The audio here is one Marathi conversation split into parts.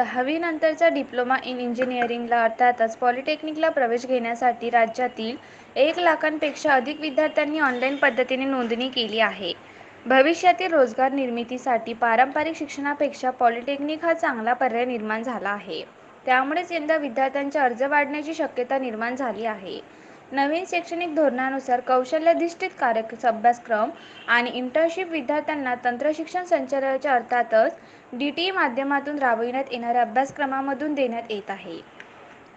दहावीनंतरचा डिप्लोमा इन इंजिनिअरिंगला अर्थातच पॉलिटेक्निकला प्रवेश घेण्यासाठी राज्यातील एक लाखांपेक्षा अधिक विद्यार्थ्यांनी ऑनलाईन पद्धतीने नोंदणी केली आहे. भविष्यातील रोजगार निर्मितीसाठी पारंपरिक शिक्षणापेक्षा पॉलिटेक्निक हा चांगला पर्याय निर्माण झाला आहे. त्यामुळेच यंदा विद्यार्थ्यांचे अर्ज वाढण्याची शक्यता निर्माण झाली आहे. नवीन शैक्षणिक धोरणानुसार कौशल्याधिष्ठित कार्य अभ्यासक्रम आणि इंटर्नशिप विद्यार्थ्यांना तंत्रशिक्षण संचालनाच्या अर्थातच डी टी ई माध्यमातून राबविण्यात येणाऱ्या अभ्यासक्रमामधून देण्यात येत आहे.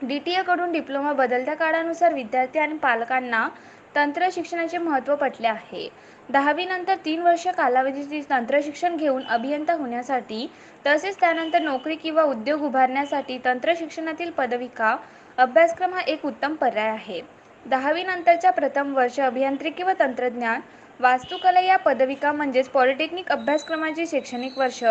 डी टी एकडून डिप्लोमा बदलत्या काळानुसार विद्यार्थी आणि पालकांना तंत्र शिक्षणाचे महत्त्व पटले आहे. दहावीनंतर तीन वर्ष कालावधीचे तंत्रशिक्षण घेऊन अभियंता होण्यासाठी तसेच त्यानंतर नोकरी किंवा उद्योग उभारण्यासाठी तंत्रशिक्षणातील पदविका अभ्यासक्रम हा एक उत्तम पर्याय आहे. दहावीनंतरच्या प्रथम वर्ष अभियांत्रिकी व तंत्रज्ञान वास्तुकला या पदविका म्हणजेच पॉलिटेक्निक अभ्यासक्रमाचे शैक्षणिक वर्ष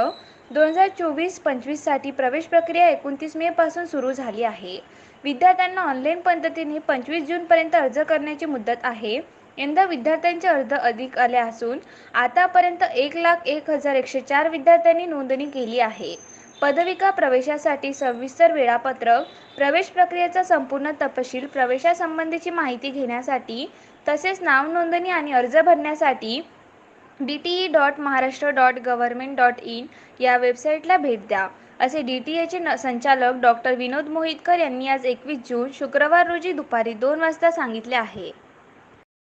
दोन हजार चोवीस पंचवीससाठी प्रवेश प्रक्रिया एकोणतीस मेपासून सुरू झाली आहे. विद्यार्थ्यांना ऑनलाईन पद्धतीने पंचवीस जूनपर्यंत अर्ज करण्याची मुदत आहे. यंदा विद्यार्थ्यांचे अर्ज अधिक आले असून आतापर्यंत एक लाख एक हजार एकशे चार विद्यार्थ्यांनी नोंदणी केली आहे. पदविका प्रवेशासाठी सविस्तर वेळापत्रक प्रवेश प्रक्रियेचा संपूर्ण तपशील प्रवेशासंबंधीची माहिती घेण्यासाठी तसेच नाव नोंदणी आणि अर्ज भरण्यासाठी D T E dot Maharashtra dot government dot in या वेबसाईटला भेट द्या. असे डी टी एचे संचालक डॉक्टर विनोद मोहितकर यांनी आज एकवीस जून शुक्रवार रोजी दुपारी दोन वाजता सांगितले आहे.